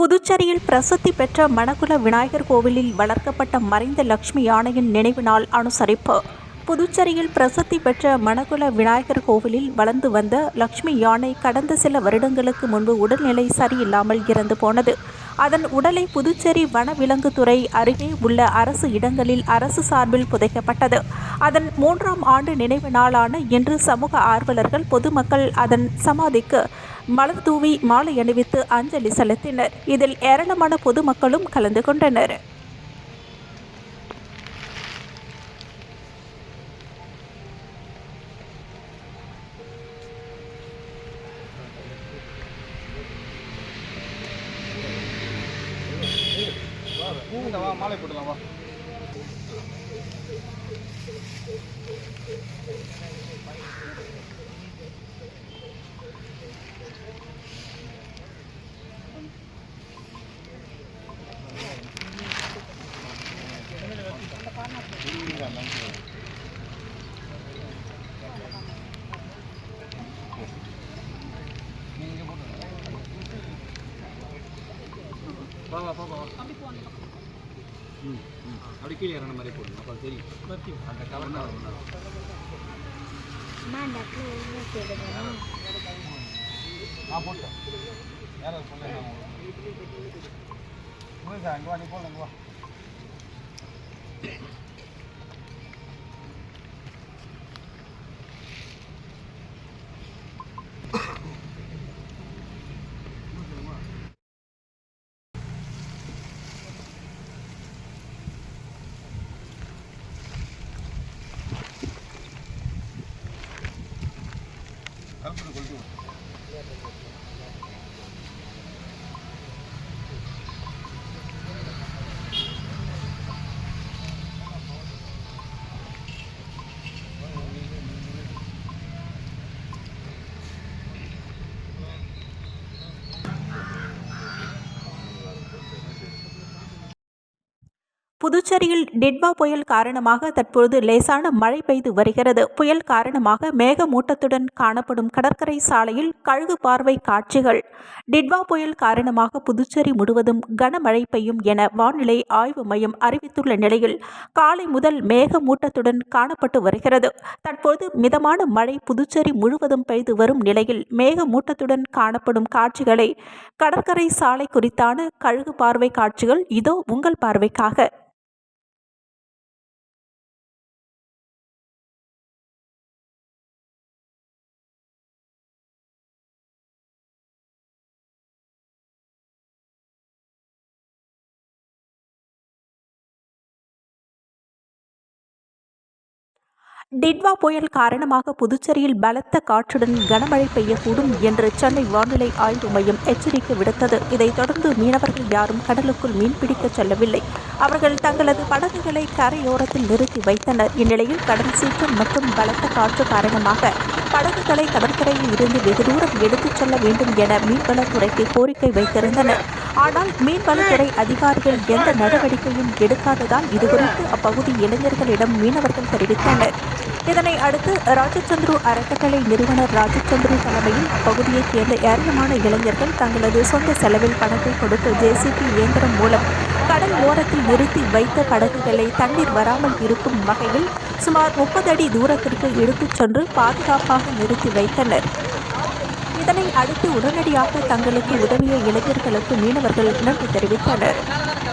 புதுச்சேரியில் பிரசித்தி பெற்ற மணக்குள விநாயகர் கோவிலில் வளர்க்கப்பட்ட மறைந்த லட்சுமி யானையின் நினைவு நாள் அனுசரிப்பு. புதுச்சேரியில் பிரசித்தி பெற்ற மணக்குள விநாயகர் கோவிலில் வளர்ந்து வந்த லக்ஷ்மி யானை கடந்த சில வருடங்களுக்கு முன்பு உடல்நிலை சரியில்லாமல் இறந்து போனது. அதன் உடலை புதுச்சேரி வனவிலங்குத்துறை அருகே உள்ள அரசு இடங்களில் அரசு சார்பில் புதைக்கப்பட்டது. அதன் மூன்றாம் ஆண்டு நினைவு நாளான இன்று சமூக ஆர்வலர்கள் பொதுமக்கள் அதன் சமாதிக்கு மலர் தூவி மாலை அணிவித்து அஞ்சலி செலுத்தினர். இதில் ஏராளமான பொதுமக்களும் கலந்து கொண்டனர். பூங்க வா மாலை போட்டுலாம் வா. பாப்பா வா ம் ம் அப்படி கீழே இறங்கின மாதிரி போடணும் அப்போ தெரியும். அந்த கவர் தான் நான் போட்டேன் யாரும் சொன்னேன் அங்கே வா நீ அங்கே வா. 다른 걸로 걸고. புதுச்சேரியில் டிட்வா புயல் காரணமாக தற்பொழுது லேசான மழை பெய்து வருகிறது. புயல் காரணமாக மேகமூட்டத்துடன் காணப்படும் கடற்கரை சாலையில் கழுகு பார்வை காட்சிகள். டிட்வா புயல் காரணமாக புதுச்சேரி முழுவதும் கனமழை பெய்யும் என வானிலை ஆய்வு மையம் அறிவித்துள்ள நிலையில் காலை முதல் மேகமூட்டத்துடன் காணப்பட்டு வருகிறது. தற்போது மிதமான மழை புதுச்சேரி முழுவதும் பெய்து வரும் நிலையில் மேகமூட்டத்துடன் காணப்படும் காட்சிகளை கடற்கரை சாலை குறித்தான கழுகு பார்வை காட்சிகள் இதோ உங்கள் பார்வைக்காக. டிட்வா புயல் காரணமாக புதுச்சேரியில் பலத்த காற்றுடன் கனமழை பெய்யக்கூடும் என்று சென்னை வானிலை ஆய்வு மையம் எச்சரிக்கை விடுத்தது. இதைத் தொடர்ந்து மீனவர்கள் யாரும் கடலுக்குள் மீன்பிடிக்க செல்லவில்லை. அவர்கள் தங்களது படகுகளை கரையோரத்தில் நிறுத்தி வைத்தனர். இந்நிலையில் கடல் சீற்றம் மற்றும் பலத்த காற்று காரணமாக படகுகளை கடற்கரையில் இருந்து வெகு தூரம் எடுத்துச் செல்ல வேண்டும் என மீன்வளத்துறைக்கு கோரிக்கை வைத்திருந்தனர். ஆனால் மீன்வளத்துறை அதிகாரிகள் எந்த நடவடிக்கையும் எடுக்காததால் இதுகுறித்து அப்பகுதி இளைஞர்களிடம் மீனவர்கள் தெரிவித்தனர். இதனை அடுத்து ராஜச்சந்திரு அறக்கட்டளை நிறுவனர் ராஜச்சந்திரு தலைமையில் அப்பகுதியைச் சேர்ந்த ஏராளமான இளைஞர்கள் தங்களது சொந்த செலவில் பணத்தை கொடுத்து ஜேசிபி இயந்திரம் மூலம் கடல் ஓரத்தில் நிறுத்தி வைத்த படகுகளை தண்ணீர் வராமல் இருக்கும் வகையில் சுமார் முப்பது அடி தூரத்திற்கு எடுத்துச் சென்று பாதுகாப்பாக நிறுத்தி வைத்தனர். இதனை அடுத்து உடனடியாக தங்களுக்கு உதவிய இளைஞர்களுக்கு மீனவர்கள் நன்றி தெரிவித்தனர்.